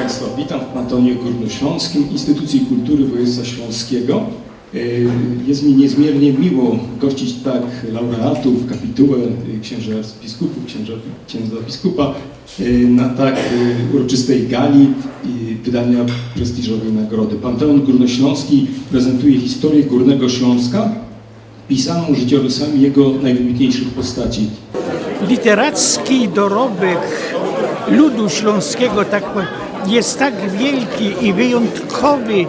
Państwa, witam w Pantonie Górnośląskim Instytucji Kultury Województwa Śląskiego. E, Jest mi niezmiernie miło gościć tak laureatów, kapitułę e, księży arcybiskupów, księża, księdza biskupa e, na tak uroczystej gali wydania prestiżowej nagrody. Panteon Górnośląski prezentuje historię Górnego Śląska pisaną życiorysami jego najwybitniejszych postaci. literacki dorobek ludu śląskiego tak powiem, jest tak wielki i wyjątkowy.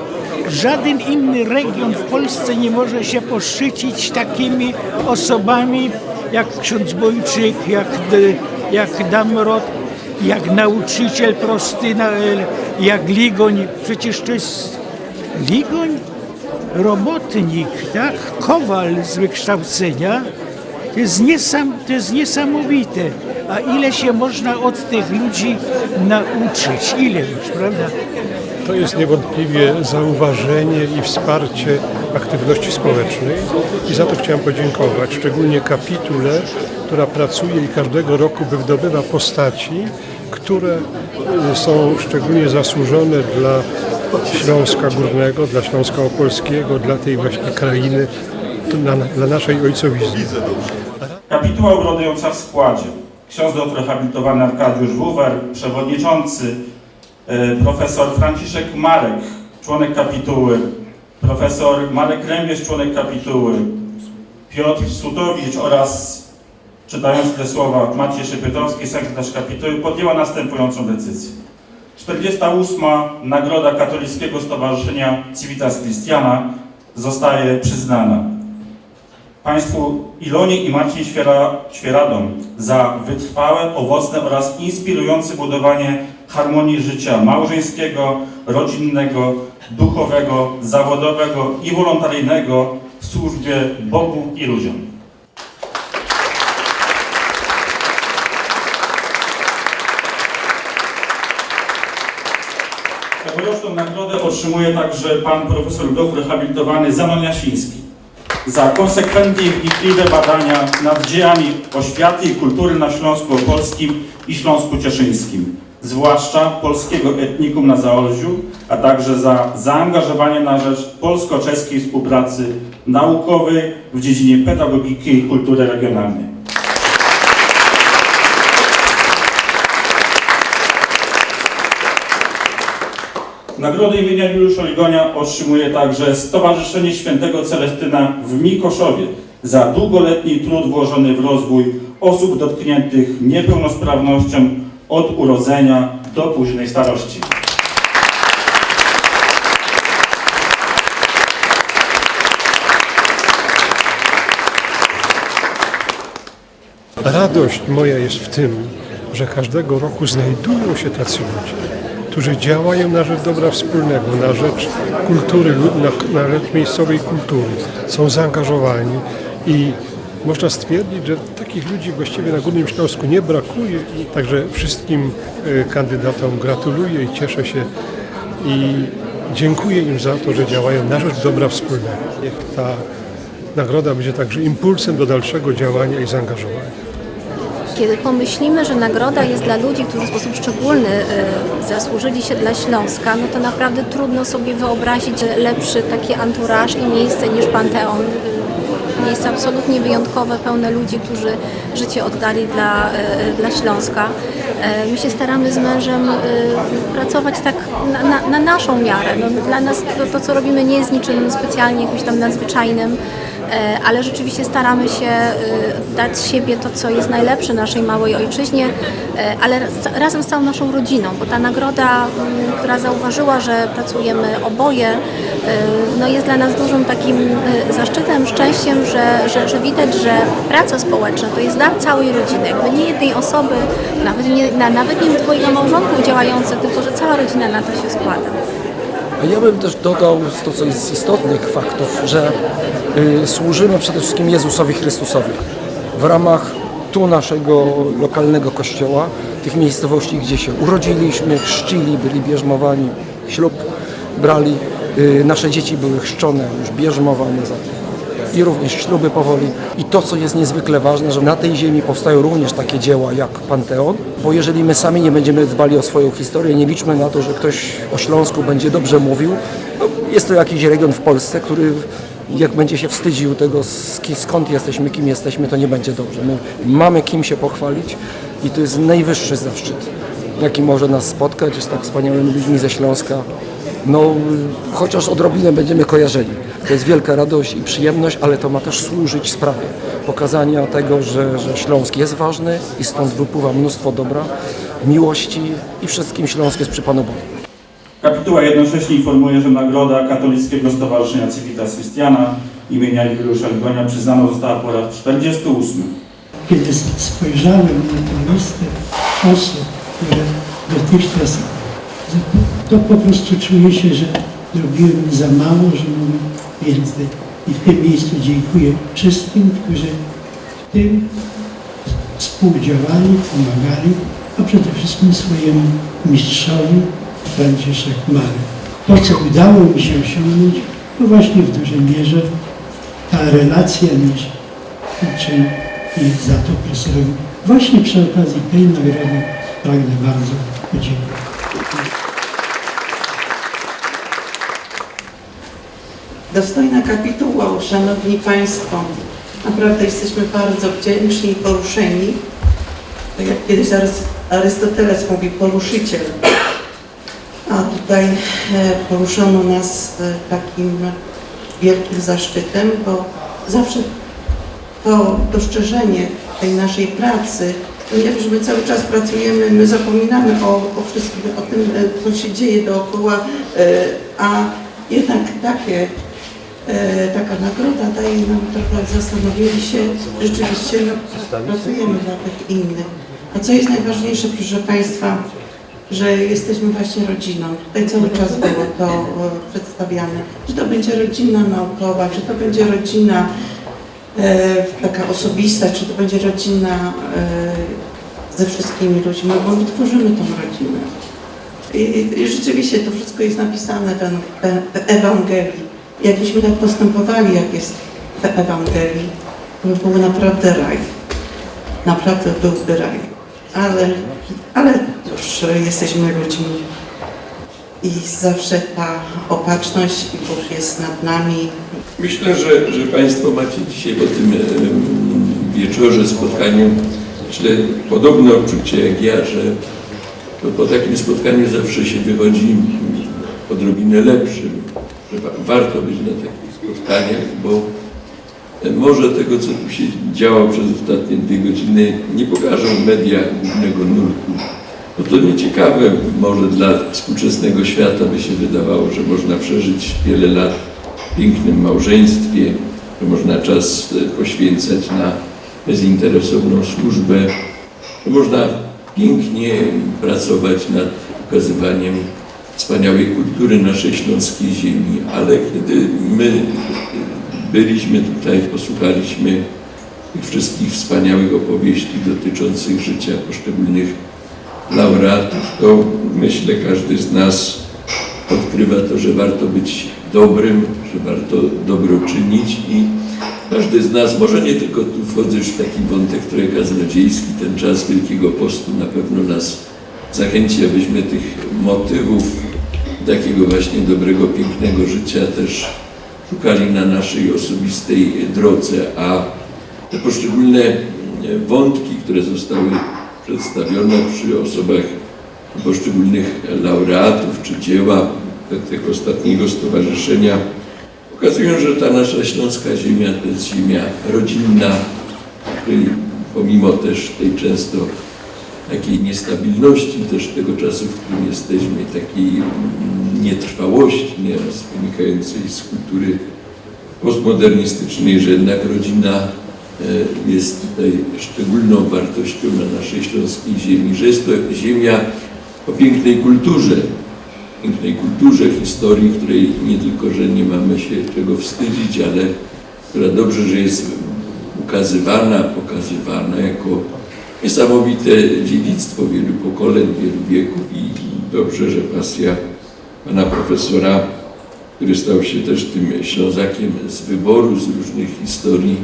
Żaden inny region w Polsce nie może się poszczycić takimi osobami jak ksiądz Bojczyk, jak, jak Damrot, jak nauczyciel prosty, jak Ligoń. Przecież to jest Ligoń, robotnik, tak? Kowal z wykształcenia. To jest, niesam, to jest niesamowite. A ile się można od tych ludzi nauczyć? Ile już, prawda? To jest niewątpliwie zauważenie i wsparcie aktywności społecznej i za to chciałem podziękować, szczególnie kapitule, która pracuje i każdego roku wydobywa postaci, które y, są szczególnie zasłużone dla Śląska Górnego, dla Śląska Opolskiego, dla tej właśnie krainy, dla, dla naszej ojcowizny. Kapituła urodująca w składzie. Ksiądz doktor habilitowany Arkadiusz Wuwer, przewodniczący, e, profesor Franciszek Marek, członek kapituły, profesor Marek Rębierz, członek kapituły, Piotr Sutowicz oraz, czytając te słowa, Maciej Szypytowski, sekretarz kapituły, podjęła następującą decyzję. 48. Nagroda Katolickiego Stowarzyszenia Civitas Christiana zostaje przyznana. Państwu Ilonie i Marcin Świera, Świeradom za wytrwałe, owocne oraz inspirujące budowanie harmonii życia małżeńskiego, rodzinnego, duchowego, zawodowego i wolontaryjnego w służbie Bogu i ludziom. Tegoroczną nagrodę otrzymuje także pan profesor doktor habilitowany Zamon Jasiński za konsekwentnie i wnikliwe badania nad dziejami oświaty i kultury na Śląsku Opolskim i Śląsku Cieszyńskim, zwłaszcza polskiego etnikum na Zaolziu, a także za zaangażowanie na rzecz polsko-czeskiej współpracy naukowej w dziedzinie pedagogiki i kultury regionalnej. Nagrodę imienia Juliusza Ligonia otrzymuje także Stowarzyszenie Świętego Celestyna w Mikoszowie za długoletni trud włożony w rozwój osób dotkniętych niepełnosprawnością od urodzenia do późnej starości. Radość moja jest w tym, że każdego roku znajdują się tacy ludzie, którzy działają na rzecz dobra wspólnego, na rzecz kultury, na, na rzecz miejscowej kultury. Są zaangażowani i można stwierdzić, że takich ludzi właściwie na Górnym Śląsku nie brakuje. Także wszystkim e, kandydatom gratuluję i cieszę się i dziękuję im za to, że działają na rzecz dobra wspólnego. Niech ta nagroda będzie także impulsem do dalszego działania i zaangażowania. Kiedy pomyślimy, że nagroda jest dla ludzi, którzy w sposób szczególny y, zasłużyli się dla Śląska, no to naprawdę trudno sobie wyobrazić lepszy taki anturaż i miejsce niż Panteon. Y, Miejsce absolutnie wyjątkowe, pełne ludzi, którzy życie oddali dla, y, dla Śląska. My się staramy z mężem pracować tak na, na, na naszą miarę. No, dla nas to, to, co robimy, nie jest niczym specjalnie jakimś tam nadzwyczajnym. E, ale rzeczywiście staramy się e, dać z siebie to, co jest najlepsze naszej małej ojczyźnie, e, ale raz- razem z całą naszą rodziną, bo ta nagroda, m, która zauważyła, że pracujemy oboje, no jest dla nas dużym takim zaszczytem, szczęściem, że, że, że widać, że praca społeczna to jest dar całej rodziny, jakby nie jednej osoby, nawet nie, na, nawet nie dwojga małżonków działających, tylko że cała rodzina na to się składa. A Ja bym też dodał to, co jest z istotnych faktów, że y, służymy przede wszystkim Jezusowi Chrystusowi w ramach tu naszego lokalnego kościoła, tych miejscowości, gdzie się urodziliśmy, chrzcili, byli bierzmowani, ślub brali. Y, nasze dzieci były chrzczone, już bierzmowane za i również śluby powoli. I to, co jest niezwykle ważne, że na tej ziemi powstają również takie dzieła jak Panteon, bo jeżeli my sami nie będziemy dbali o swoją historię, nie liczmy na to, że ktoś o Śląsku będzie dobrze mówił, no, jest to jakiś region w Polsce, który jak będzie się wstydził tego, sk- skąd jesteśmy, kim jesteśmy, to nie będzie dobrze. My mamy kim się pochwalić i to jest najwyższy zaszczyt, jaki może nas spotkać z tak wspaniałymi ludźmi ze Śląska. No, chociaż odrobinę będziemy kojarzeni. To jest wielka radość i przyjemność, ale to ma też służyć sprawie pokazania tego, że, że Śląsk jest ważny i stąd wypływa mnóstwo dobra, miłości i wszystkim Śląsk jest przy Panu Bogu. Kapituła jednocześnie informuje, że nagroda Katolickiego Stowarzyszenia Civitas Christiana imienia Juliusza Ligonia przyznana została po raz 48. Kiedy spojrzałem na tę listę osób, które dotychczas, to po prostu czuję się, że zrobiłem za mało, że mogę więcej. I w tym miejscu dziękuję wszystkim, którzy w tym współdziałali, pomagali, a przede wszystkim swojemu mistrzowi Franciszek Marek. To, co udało mi się osiągnąć, to właśnie w dużej mierze ta relacja między uczeń i za to profesorowi. Właśnie przy okazji tej nagrody pragnę bardzo podziękować. Dostojna kapituła, Szanowni Państwo, naprawdę jesteśmy bardzo wdzięczni i poruszeni. Tak jak kiedyś Arys- Arystoteles mówi, poruszyciel. A tutaj e, poruszono nas e, takim wielkim zaszczytem, bo zawsze to dostrzeżenie tej naszej pracy, ponieważ my cały czas pracujemy, my zapominamy o, o wszystkim, o tym, e, co się dzieje dookoła, a jednak takie, taka nagroda daje nam trochę zastanowienie się, rzeczywiście no, pracujemy dla tych innych. A co jest najważniejsze, proszę Państwa, że jesteśmy właśnie rodziną. Tutaj cały czas było to e, przedstawiane. Czy to będzie rodzina naukowa, czy to będzie rodzina e, taka osobista, czy to będzie rodzina e, ze wszystkimi ludźmi, bo my tworzymy tą rodzinę. I, i, rzeczywiście to wszystko jest napisane w Ewangelii. Jakbyśmy tak postępowali, jak jest w Ewangelii, by był naprawdę raj. Naprawdę byłby raj. Ale, ale cóż, jesteśmy ludźmi i zawsze ta opatrzność i Bóg jest nad nami. Myślę, że, że Państwo macie dzisiaj po tym wieczorze, spotkaniu, myślę, podobne odczucie jak ja, że po takim spotkaniu zawsze się wychodzi odrobinę lepszym, że wa- warto być na takich spotkaniach, bo może tego, co tu się działo przez ostatnie dwie godziny, nie pokażą media głównego nurtu. No to nieciekawe może dla współczesnego świata by się wydawało, że można przeżyć wiele lat w pięknym małżeństwie, że można czas e, poświęcać na bezinteresowną służbę, że można pięknie pracować nad ukazywaniem wspaniałej kultury naszej śląskiej ziemi, ale kiedy my byliśmy tutaj, posłuchaliśmy tych wszystkich wspaniałych opowieści dotyczących życia poszczególnych laureatów, to myślę każdy z nas odkrywa to, że warto być dobrym, że warto dobro czynić i każdy z nas, może nie tylko tu wchodzę już w taki wątek trochę kaznodziejski, ten czas Wielkiego Postu na pewno nas zachęci, abyśmy tych motywów takiego właśnie dobrego, pięknego życia też szukali na naszej osobistej drodze, a te poszczególne e, wątki, które zostały przedstawione przy osobach poszczególnych laureatów czy dzieła tego ostatniego stowarzyszenia pokazują, że ta nasza śląska ziemia to jest ziemia rodzinna, pomimo też tej często takiej niestabilności też tego czasu, w którym jesteśmy, takiej nietrwałości nieraz wynikającej z kultury postmodernistycznej, że jednak rodzina e, jest tutaj szczególną wartością na naszej śląskiej ziemi, że jest to ziemia o pięknej kulturze, pięknej kulturze, historii, której nie tylko, że nie mamy się czego wstydzić, ale która dobrze, że jest ukazywana, pokazywana jako niesamowite dziedzictwo wielu pokoleń, wielu wieków i dobrze, że pasja pana profesora który stał się też tym Ślązakiem z wyboru, z różnych historii,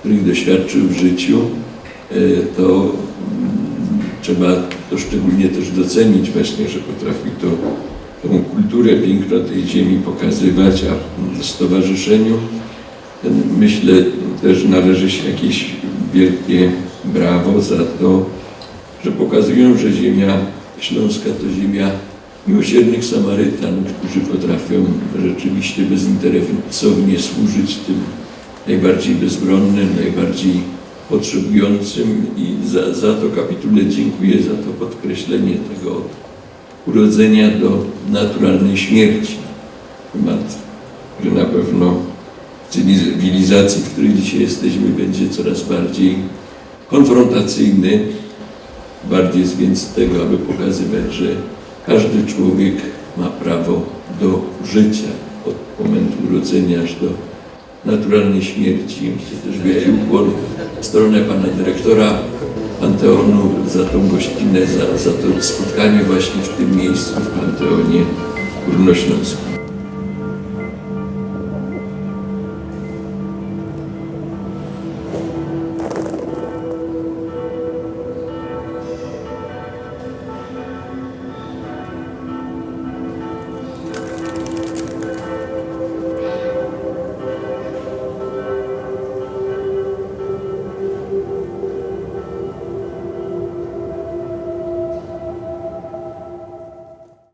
których doświadczył w życiu, e, to mm, trzeba to szczególnie też docenić właśnie, że potrafi to, tą kulturę, piękno tej ziemi pokazywać, a w stowarzyszeniu. Myślę też należy się jakieś wielkie brawo za to, że pokazują, że ziemia śląska to ziemia miłosiernych Samarytan, którzy potrafią rzeczywiście bezinteresownie służyć tym najbardziej bezbronnym, najbardziej potrzebującym i za, za to kapitule dziękuję, za to podkreślenie tego od urodzenia do naturalnej śmierci. Temat, że na pewno w cywilizacji, w której dzisiaj jesteśmy, będzie coraz bardziej konfrontacyjny. Bardziej jest więc tego, aby pokazywać, że każdy człowiek ma prawo do życia od momentu urodzenia aż do naturalnej śmierci. Chcę też wielki ukłon w stronę pana dyrektora Panteonu za tą gościnę, za, za to spotkanie właśnie w tym miejscu w Panteonie Górnośląskim.